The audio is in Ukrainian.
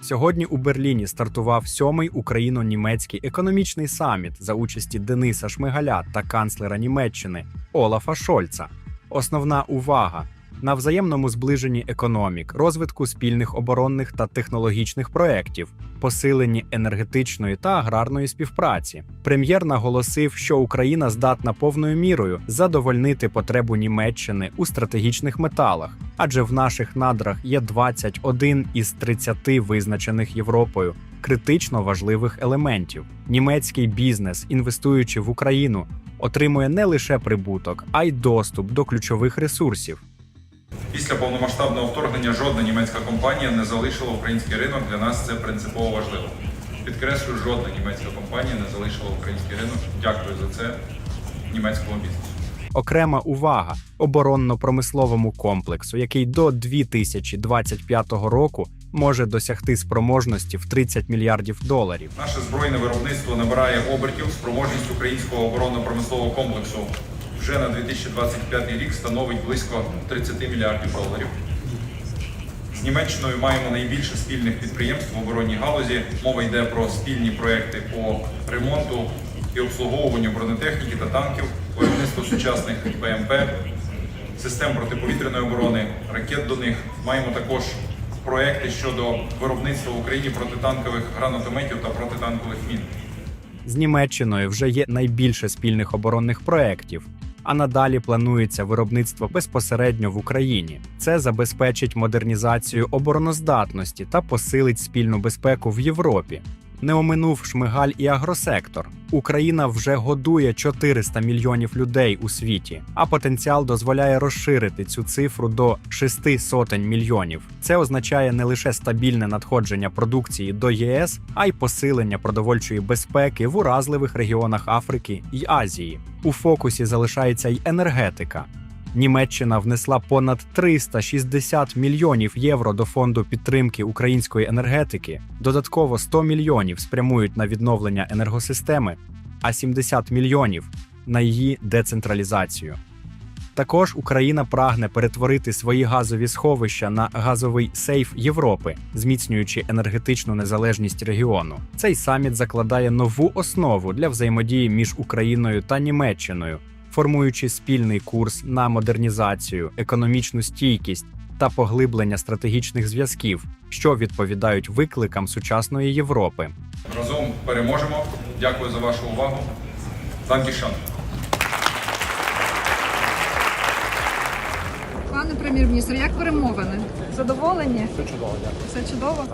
Сьогодні у Берліні стартував сьомий україно-німецький економічний саміт за участі Дениса Шмигаля та канцлера Німеччини Олафа Шольца. Основна увага на взаємному зближенні економік, розвитку спільних оборонних та технологічних проєктів, посиленні енергетичної та аграрної співпраці. Прем'єр наголосив, що Україна здатна повною мірою задовольнити потребу Німеччини у стратегічних металах, адже в наших надрах є 21 із 30 визначених Європою критично важливих елементів. Німецький бізнес, інвестуючи в Україну, отримує не лише прибуток, а й доступ до ключових ресурсів. Після повномасштабного вторгнення жодна німецька компанія не залишила український ринок. Для нас це принципово важливо. Підкреслюю, жодна німецька компанія не залишила український ринок. Дякую за це німецькому бізнесу. Окрема увага оборонно-промисловому комплексу, який до 2025 року може досягти спроможності в 30 мільярдів доларів. Наше збройне виробництво набирає обертів. Спроможність українського оборонно-промислового комплексу вже на 2025 рік становить близько 30 мільярдів доларів. З Німеччиною маємо найбільше спільних підприємств в оборонній галузі. Мова йде про спільні проекти по ремонту і обслуговуванню бронетехніки та танків, виробництво сучасних ПМП, систем протиповітряної оборони, ракет до них. Маємо також проекти щодо виробництва в Україні протитанкових гранатометів та протитанкових мін. З Німеччиною вже є найбільше спільних оборонних проєктів. А надалі планується виробництво безпосередньо в Україні. Це забезпечить модернізацію обороноздатності та посилить спільну безпеку в Європі. Не оминув шмигаль і агросектор. Україна вже годує 400 мільйонів людей у світі, а потенціал дозволяє розширити цю цифру до 6 сотень мільйонів. Це означає не лише стабільне надходження продукції до ЄС, а й посилення продовольчої безпеки в уразливих регіонах Африки й Азії. У фокусі залишається й енергетика. Німеччина внесла понад 360 мільйонів євро до фонду підтримки української енергетики. Додатково 100 мільйонів спрямують на відновлення енергосистеми, а 70 мільйонів на її децентралізацію. Також Україна прагне перетворити свої газові сховища на газовий сейф Європи, зміцнюючи енергетичну незалежність регіону. Цей саміт закладає нову основу для взаємодії між Україною та Німеччиною, формуючи спільний курс на модернізацію, економічну стійкість та поглиблення стратегічних зв'язків, що відповідають викликам сучасної Європи. Разом переможемо. Дякую за вашу увагу. Данкішан. Пане прем'єр-міністр, як перемовини? Задоволені? Все чудово, дякую. Все чудово?